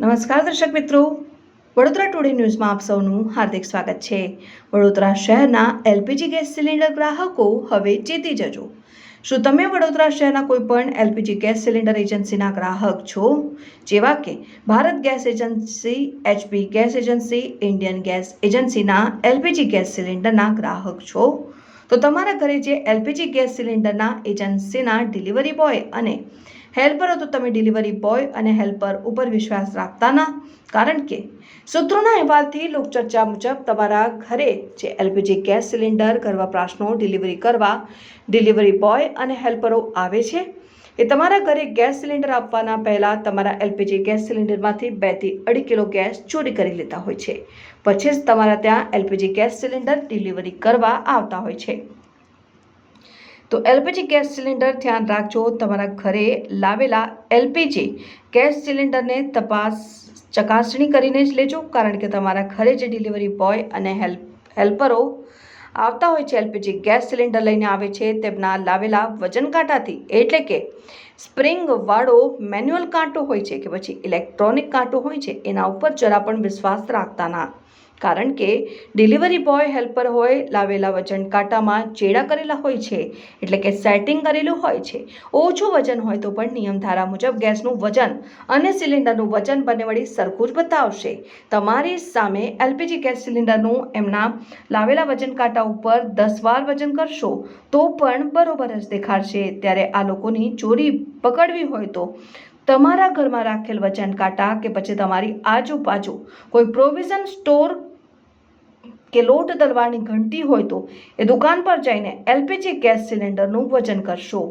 નમસ્કાર દર્શક મિત્રો. વડોદરા ટુડે ન્યૂઝમાં આપ સૌનું હાર્દિક સ્વાગત છે. વડોદરા શહેરના એલપીજી ગેસ સિલિન્ડર ગ્રાહકો હવે ચેતી જજો. શું તમે વડોદરા શહેરના કોઈપણ એલપીજી ગેસ સિલિન્ડર એજન્સીના ગ્રાહક છો? જેવા કે Bharat gas agency HP gas agency, Indian gas એજન્સીના એલપીજી ગેસ સિલિન્ડરના ગ્રાહક છો? તો તમારા ઘરે જે એલપીજી ગેસ સિલિન્ડરના એજન્સીના ડિલિવરી બોય અને હેલ્પરો તો તમે ડિલિવરી બોય અને હેલ્પર ઉપર વિશ્વાસ રાખતા ના. કારણ કે સૂત્રોના અહેવાલથી લોકચર્ચા મુજબ તમારા ઘરે જે L P G gas cylinder ઘર વપરાશનો ડિલિવરી કરવા ડિલિવરી બોય અને હેલ્પરો આવે છે. એ તમારા ઘરે ગેસ સિલિન્ડર આપવાના પહેલાં તમારા એલપીજી ગેસ સિલિન્ડરમાંથી બેથી અઢી કિલો ગેસ ચોરી કરી લેતા હોય છે. પછી જ તમારા ત્યાં એલપીજી ગેસ સિલિન્ડર ડિલિવરી કરવા આવતા હોય છે. તો એલપીજી ગેસ સિલિન્ડર ધ્યાન રાખજો, તમારા ઘરે લાવેલા એલપીજી ગેસ સિલિન્ડરને તપાસ ચકાસણી કરીને જ લેજો, કારણ કે તમારા ઘરે જે ડિલિવરી બોય અને હેલ્પ, હેલ્પરો આવતા હોય છે એલપીજી ગેસ સિલિન્ડર લઈને આવે છે, તેમના લાવેલા વજન કાંટાથી એટલે કે સ્પ્રિંગવાળો મેન્યુઅલ કાંટો હોય છે કે પછી ઇલેક્ટ્રોનિક કાંટો હોય છે, એના ઉપર જરા પણ વિશ્વાસ રાખતા ના. કારણ કે ડિલિવરી બોય હેલ્પર હોય, લાવેલા વજન કાંટામાં ચેડા કરેલા હોય છે, એટલે કે સેટિંગ કરેલું હોય છે. ઓછું વજન હોય તો પણ નિયમ ધારા મુજબ ગેસનું વજન અને સિલિન્ડરનું વજન બંને વળી સરખું જ બતાવશે. તમારી સામે એલપીજી ગેસ સિલિન્ડરનું એમના લાવેલા વજન કાંટા ઉપર દસ વાર વજન કરશો, તો પણ બરોબર જ દેખાડશે. ત્યારે આ લોકોની ચોરી પકડવી હોય તો તમારા ઘરમાં રાખેલ વજન કાંટા કે પછી તમારી આજુબાજુ કોઈ પ્રોવિઝન સ્ટોર કે લોટ દળવાની ઘંટી હોય તો એ દુકાન પર જઈને એલપીજી ગેસ સિલિન્ડરનું વજન કરશો.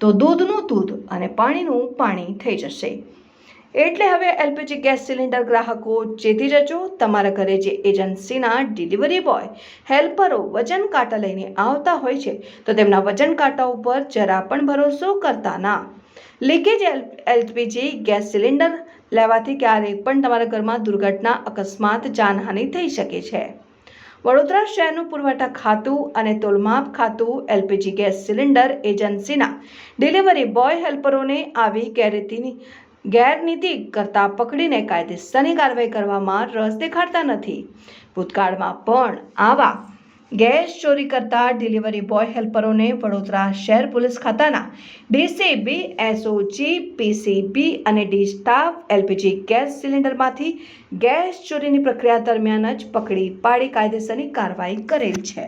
તો દૂધનું દૂધ અને પાણીનું પાણી થઈ જશે. એટલે હવે એલપીજી ગેસ સિલિન્ડર ગ્રાહકો ચેતી જજો. તમારા ઘરે જે એજન્સીના ડિલિવરી બોય, હેલ્પરો વજન કાંટા લઈને આવતા હોય છે, તો તેમના વજન કાંટા ઉપર જરા પણ ભરોસો કરતા ના. લીકેજ એલપીજી ગેસ સિલિન્ડર લેવાથી ક્યારેય પણ તમારા ઘરમાં દુર્ઘટના, અકસ્માત, જાનહાનિ થઈ શકે છે. વડોદરા શહેરનું પુરવઠા ખાતું અને તોલમાપ ખાતું, એલપીજી ગેસ સિલિન્ડર એજન્સીના ડિલિવરી બોય હેલ્પરોને આવી ગેરરીતિની, ગેરનીતિ કરતા પકડીને કાયદેસરની કાર્યવાહી કરવામાં રસ દેખાડતા નથી. ભૂતકાળમાં પણ આવા ગેસ ચોરી કરતા ડિલિવરી બોય હેલ્પરોને વડોદરા શહેર પોલીસ ખાતાના ડીસીબી, એસઓજી, પીસીબી અને ડી સ્ટાફ એલપીજી ગેસ સિલિન્ડરમાંથી ગેસ ચોરીની પ્રક્રિયા દરમિયાન જ પકડી પાડી કાયદેસરની કાર્યવાહી કરેલ છે.